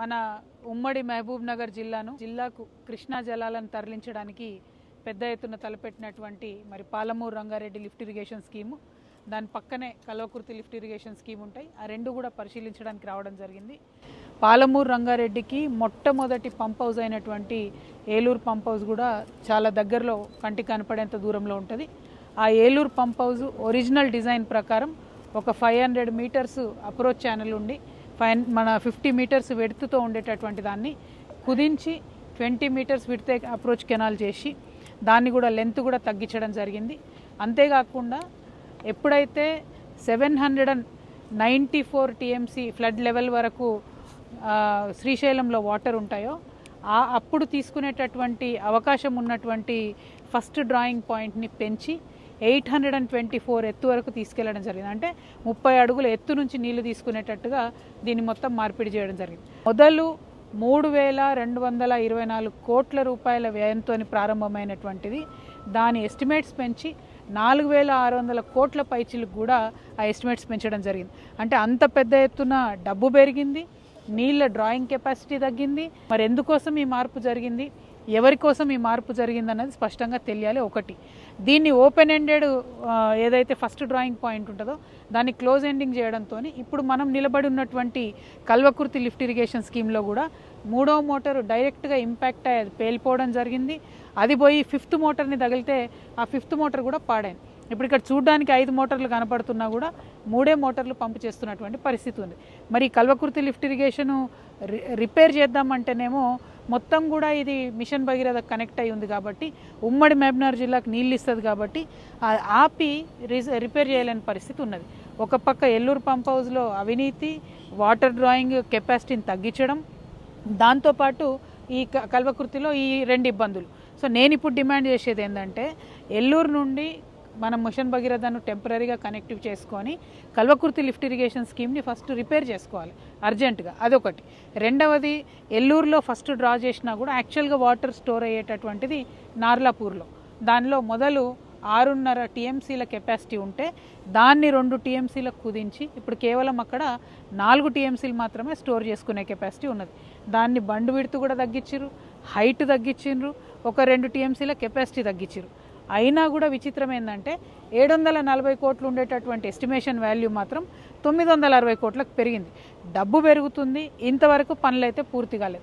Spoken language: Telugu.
మన ఉమ్మడి మహబూబ్ నగర్ జిల్లాను జిల్లాకు కృష్ణా జలాలను తరలించడానికి పెద్ద ఎత్తున తలపెట్టినటువంటి మరి Palamuru Rangareddy lift irrigation scheme. దాని పక్కనే కల్వకుర్తి లిఫ్ట్ ఇరిగేషన్ స్కీమ్ ఉంటాయి. ఆ రెండు కూడా పరిశీలించడానికి రావడం జరిగింది. పాలమూరు రంగారెడ్డికి మొట్టమొదటి పంప్ హౌస్ అయినటువంటి ఏలూరు పంప్ హౌస్ కూడా చాలా దగ్గరలో కంటికి కనపడేంత దూరంలో ఉంటుంది. ఆ Eluru pump house original design ప్రకారం ఒక five hundred meters approach channel ఉండి ఫైన్ మన ఫిఫ్టీ మీటర్స్ వెడుతుతో ఉండేటటువంటి దాన్ని కుదించి ట్వంటీ మీటర్స్ విడితే అప్రోచ్ కెనాల్ చేసి దాన్ని కూడా లెంత్ కూడా తగ్గించడం జరిగింది. అంతేకాకుండా ఎప్పుడైతే seven hundred and ninety four TMC flood level వరకు శ్రీశైలంలో వాటర్ ఉంటాయో ఆ అప్పుడు తీసుకునేటటువంటి అవకాశం ఉన్నటువంటి ఫస్ట్ డ్రాయింగ్ పాయింట్ని పెంచి eight hundred and twenty four ఎత్తు వరకు తీసుకెళ్ళడం జరిగింది. అంటే ముప్పై అడుగుల ఎత్తు నుంచి నీళ్ళు తీసుకునేటట్టుగా దీన్ని మొత్తం మార్పిడి చేయడం జరిగింది. మొదలు మూడు వేల రెండు వందల ఇరవై నాలుగు కోట్ల రూపాయల వ్యయంతో ప్రారంభమైనటువంటిది. దాని ఎస్టిమేట్స్ పెంచి నాలుగు వేల ఆరు వందల కోట్ల పైచీలకు కూడా ఆ ఎస్టిమేట్స్ పెంచడం జరిగింది. అంటే అంత పెద్ద ఎత్తున డబ్బు పెరిగింది నీళ్ళ డ్రాయింగ్ కెపాసిటీ తగ్గింది. మరి ఎందుకోసం ఈ మార్పు జరిగింది? ఎవరి కోసం ఈ మార్పు జరిగిందన్నది స్పష్టంగా తెలియాలి ఒకటి. దీన్ని ఓపెన్ ఎండెడ్ ఏదైతే ఫస్ట్ డ్రాయింగ్ పాయింట్ ఉంటుందో దాన్ని క్లోజ్ ఎండింగ్ చేయడంతో ఇప్పుడు మనం నిలబడి ఉన్నటువంటి కల్వకుర్తి లిఫ్ట్ ఇరిగేషన్ స్కీమ్లో కూడా మూడో మోటార్ డైరెక్ట్గా ఇంపాక్ట్ అయ్యేది పేలిపోవడం జరిగింది. అది పోయి ఫిఫ్త్ మోటార్ని తగిలితే ఆ ఫిఫ్త్ మోటార్ కూడా పాడైంది. ఇప్పుడు ఇక్కడ చూడడానికి ఐదు మోటార్లు కనపడుతున్నా కూడా మూడే మోటార్లు పంపు చేస్తున్నటువంటి పరిస్థితి ఉంది. మరి కల్వకుర్తి లిఫ్ట్ ఇరిగేషన్ రిపేర్ చేద్దామంటేనేమో మొత్తం కూడా ఇది మిషన్ భగీరథ కనెక్ట్ అయి ఉంది కాబట్టి ఉమ్మడి మహబూబ్నగర్ జిల్లాకు నీళ్ళు ఇస్తుంది కాబట్టి ఆపి రిజ- రిపేర్ చేయలేని పరిస్థితి ఉన్నది. ఒక పక్క ఎల్లూరు పంప్ హౌస్లో అవినీతి వాటర్ డ్రాయింగ్ కెపాసిటీని తగ్గించడం దాంతోపాటు ఈ క- కల్వకుర్తిలో ఈ రెండు ఇబ్బందులు. సో నేను ఇప్పుడు డిమాండ్ చేసేది ఏంటంటే ఎల్లూరు నుండి మనం మిషన్ భగీరథను టెంపరీగా కనెక్టివ్ చేసుకొని కల్వకుర్తి లిఫ్ట్ ఇరిగేషన్ స్కీమ్ని ఫస్ట్ రిపేర్ చేసుకోవాలి అర్జెంటుగా. అదొకటి. రెండవది ఎల్లూరులో ఫస్ట్ డ్రా చేసినా కూడా యాక్చువల్గా వాటర్ స్టోర్ అయ్యేటటువంటిది నార్లాపూర్లో. దానిలో మొదలు ఆరున్నర టీఎంసీల కెపాసిటీ ఉంటే దాన్ని రెండు టీఎంసీలకు కుదించి ఇప్పుడు కేవలం అక్కడ నాలుగు టీఎంసీలు మాత్రమే స్టోర్ చేసుకునే కెపాసిటీ ఉన్నది. దాన్ని బండు విడుతు కూడా తగ్గించారు హైట్ తగ్గించిండ్రు ఒక రెండు టీఎంసీల కెపాసిటీ తగ్గించారు అయినా కూడా విచిత్రం ఏంటంటే ఏడు వందల నలభై కోట్లు ఉండేటటువంటి ఎస్టిమేషన్ వాల్యూ మాత్రం తొమ్మిది వందల అరవై కోట్లకు పెరిగింది. డబ్బు పెరుగుతుంది. ఇంతవరకు పనులు అయితే పూర్తి కాలేదు.